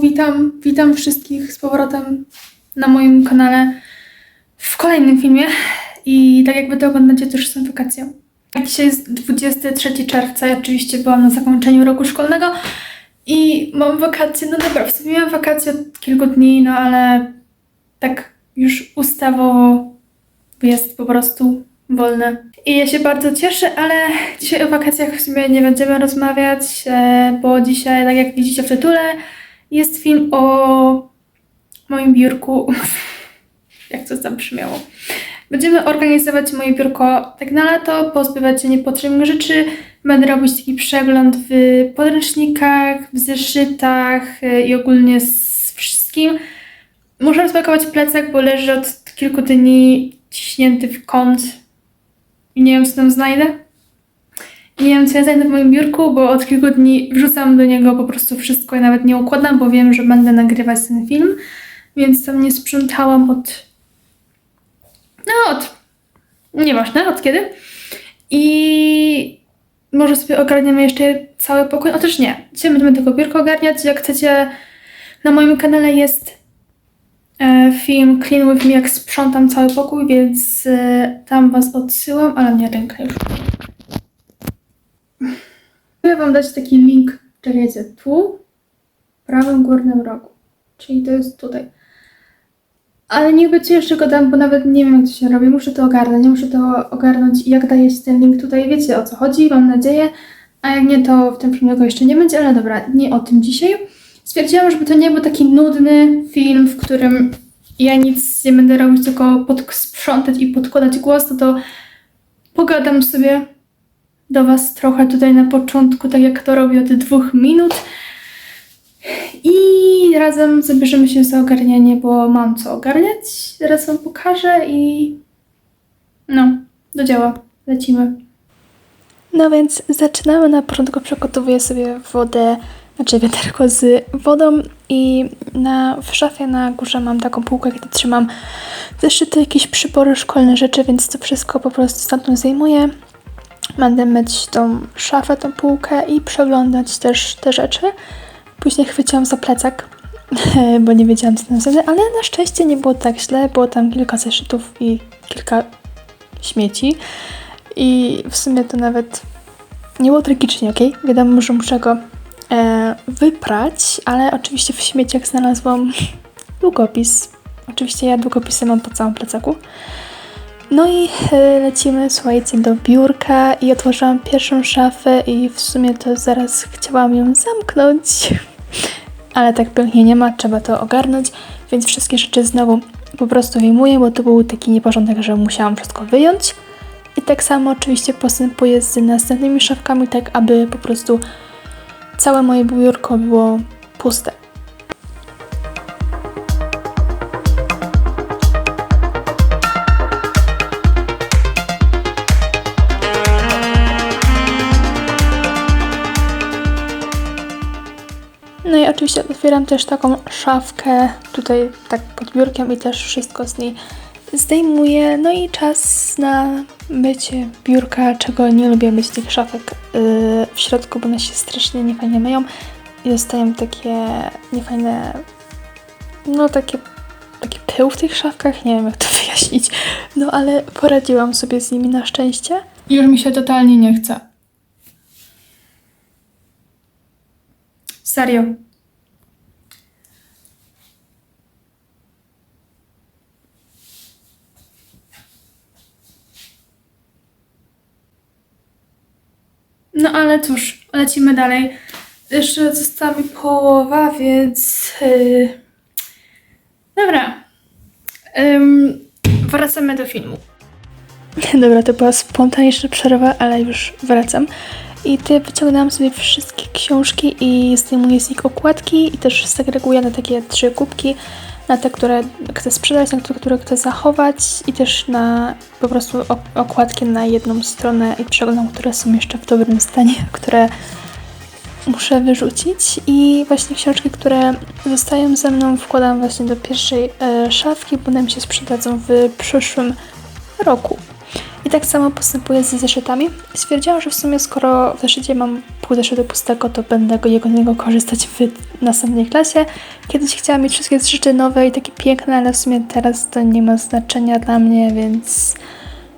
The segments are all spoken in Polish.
witam, witam wszystkich z powrotem na moim kanale w kolejnym filmie. I tak jakby to oglądacie, już są wakacje. Dzisiaj jest 23 czerwca i oczywiście byłam na zakończeniu roku szkolnego i mam wakacje, no dobra, w sumie miałam wakacje od kilku dni, no ale tak już ustawowo jest po prostu wolne. I ja się bardzo cieszę, ale dzisiaj o wakacjach w sumie nie będziemy rozmawiać, e, bo dzisiaj, tak jak widzicie w tytule, jest film o moim biurku. jak to zabrzmiało. Będziemy organizować moje biurko tak na lato, pozbywać się niepotrzebnych rzeczy. Będę robić taki przegląd w podręcznikach, w zeszytach e, i ogólnie z wszystkim. Muszę spakować plecak, bo leży od kilku dni ciśnięty w kąt i nie wiem, co tam znajdę. Nie wiem, co ja znajdę w moim biurku, bo od kilku dni wrzucam do niego po prostu wszystko i nawet nie układam, bo wiem, że będę nagrywać ten film, więc tam nie sprzątałam od... No, od... Nieważne, od kiedy. I może sobie ogarniemy jeszcze cały pokój. Otóż nie. Dzisiaj będziemy tylko biurko ogarniać. Jak chcecie, na moim kanale jest e, film Clean With Me, jak sprzątam cały pokój, więc e, tam Was odsyłam, ale mnie ręka już. Chcę Wam dać taki link, czekajcie, tu, w prawym górnym rogu, czyli to jest tutaj. Ale nie będzie jeszcze go dam, bo nawet nie wiem jak to się robi, muszę to ogarnąć, muszę to ogarnąć jak daje się ten link tutaj, wiecie o co chodzi, mam nadzieję, a jak nie to w tym filmie go jeszcze nie będzie, ale dobra, nie o tym dzisiaj. Stwierdziłam, żeby to nie był taki nudny film, w którym ja nic nie będę robić, tylko pod, sprzątać i podkładać głos, to to pogadam sobie do Was trochę tutaj na początku, tak jak to robię od dwóch minut. I razem zabierzemy się za ogarnianie, bo mam co ogarniać. Teraz Wam pokażę i no, do dzieła. Lecimy. No więc zaczynamy. Na początku przygotowuję sobie wodę, znaczy wiaderko z wodą i na, w szafie na górze mam taką półkę, gdzie trzymam zeszyty, jakieś przybory szkolne rzeczy, więc to wszystko po prostu stamtąd zdejmuję. Będę myć tą szafę, tą półkę i przeglądać też te rzeczy. Później chwyciłam za plecak, bo nie wiedziałam co tam wtedy, ale na szczęście nie było tak źle. Było tam kilka zeszytów i kilka śmieci. I w sumie to nawet nie było tragicznie, ok? Wiadomo, że muszę go e, wyprać, ale oczywiście w śmieciach znalazłam długopis. Oczywiście ja długopisy mam po całym plecaku. No i e, lecimy, słuchajcie, do biurka i otworzyłam pierwszą szafę i w sumie to zaraz chciałam ją zamknąć, ale tak pięknie nie ma, trzeba to ogarnąć, więc wszystkie rzeczy znowu po prostu wyjmuję, bo to był taki nieporządek, że musiałam wszystko wyjąć. I tak samo oczywiście postępuję z następnymi szafkami, tak aby po prostu całe moje biurko było puste. No i oczywiście otwieram też taką szafkę tutaj tak pod biurkiem i też wszystko z niej zdejmuję. No i czas na mycie biurka, czego nie lubię myć tych szafek yy, w środku, bo one się strasznie niefajnie myją i dostają takie niefajne, no takie, taki pył w tych szafkach, nie wiem jak to wyjaśnić, no ale poradziłam sobie z nimi na szczęście. Już mi się totalnie nie chce. Serio. No ale cóż, lecimy dalej. Jeszcze została mi połowa, więc. Yy... Dobra. Ym, wracamy do filmu. Dobra, to była spontaniczna przerwa, ale już wracam. I ty wyciągnęłam sobie wszystkie książki i zdejmuję z nich okładki i też segreguję na takie trzy kubki. Na te, które chcę sprzedać, na te, które chcę zachować i też na po prostu ok- okładki na jedną stronę i przeglądam, które są jeszcze w dobrym stanie, które muszę wyrzucić. I właśnie książki, które zostają ze mną wkładam właśnie do pierwszej e, szafki, bo nam się sprzedadzą w przyszłym roku. I tak samo postępuję ze zeszytami. Stwierdziłam, że w sumie skoro w zeszycie mam pół zeszytu pustego, to będę go jego niego korzystać w następnej klasie. Kiedyś chciałam mieć wszystkie zeszyty nowe i takie piękne, ale w sumie teraz to nie ma znaczenia dla mnie, więc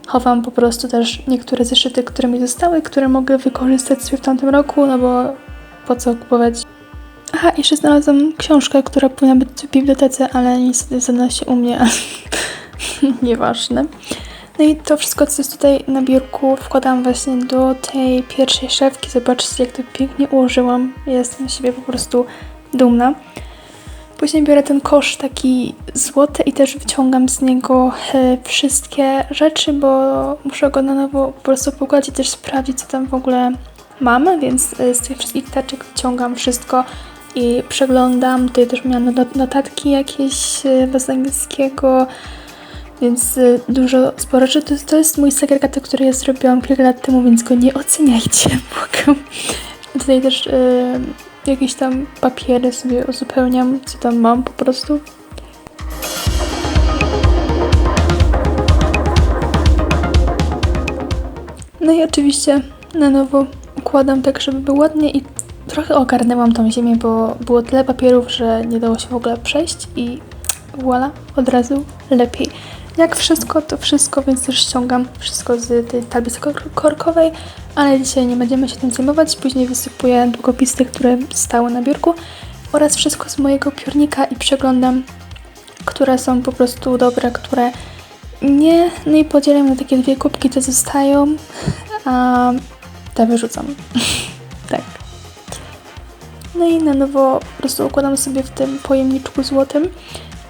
chowam po prostu też niektóre zeszyty, które mi zostały, które mogę wykorzystać sobie w tamtym roku, no bo po co kupować Aha, jeszcze znalazłam książkę, która powinna być w bibliotece, ale niestety znalazła się u mnie, a nieważne. No i to wszystko, co jest tutaj na biurku, wkładam właśnie do tej pierwszej szafki. Zobaczcie, jak to pięknie ułożyłam. Jestem z siebie po prostu dumna. Później biorę ten kosz taki złoty i też wyciągam z niego e, wszystkie rzeczy, bo muszę go na nowo po prostu pogładzić i też sprawdzić, co tam w ogóle mamy, więc e, z tych wszystkich taczek wyciągam wszystko i przeglądam. Tutaj też miałam not- notatki jakieś e, z angielskiego, więc y, dużo, sporo rzeczy. To, to jest mój segregator, który ja zrobiłam kilka lat temu, więc go nie oceniajcie, błagam. Tutaj też y, jakieś tam papiery sobie uzupełniam, co tam mam po prostu. No i oczywiście na nowo układam tak, żeby było ładnie i trochę ogarnęłam tą ziemię, bo było tyle papierów, że nie dało się w ogóle przejść i voila, od razu lepiej. Jak wszystko, to wszystko, więc też ściągam wszystko z tej tablicy kor- korkowej, ale dzisiaj nie będziemy się tym zajmować. Później wysypuję długopisy, które stały na biurku oraz wszystko z mojego piórnika i przeglądam, które są po prostu dobre, które nie. No i podzielam na takie dwie kubki, te zostają, a te wyrzucam. tak. No i na nowo po prostu układam sobie w tym pojemniczku złotym.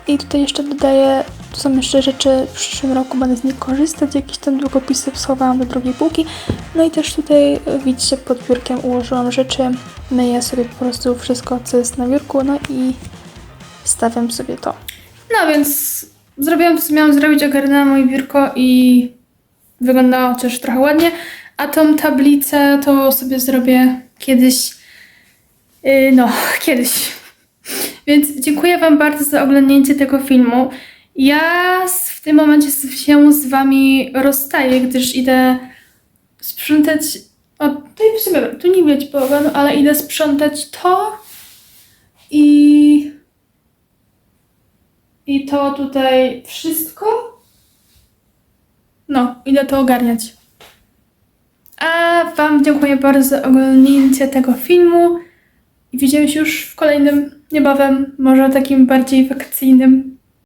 I tutaj jeszcze dodaję, tu są jeszcze rzeczy, w przyszłym roku będę z nich korzystać, jakieś tam długopisy schowałam do drugiej półki. No i też tutaj, e, widzicie, pod biurkiem ułożyłam rzeczy, myję sobie po prostu wszystko, co jest na biurku, no i stawiam sobie to. No więc zrobiłam to, co miałam zrobić, ogarnęłam moje biurko i wyglądało też trochę ładnie. A tą tablicę to sobie zrobię kiedyś. Yy, no, kiedyś. Więc dziękuję Wam bardzo za oglądnięcie tego filmu. Ja w tym momencie się z Wami rozstaję, gdyż idę sprzątać. O, tutaj w sumie, tu nie widać bałaganu, ale idę sprzątać to i. I to tutaj wszystko. No, idę to ogarniać. A Wam dziękuję bardzo za oglądnięcie tego filmu. I widzimy się już w kolejnym, niebawem, może takim bardziej wakacyjnym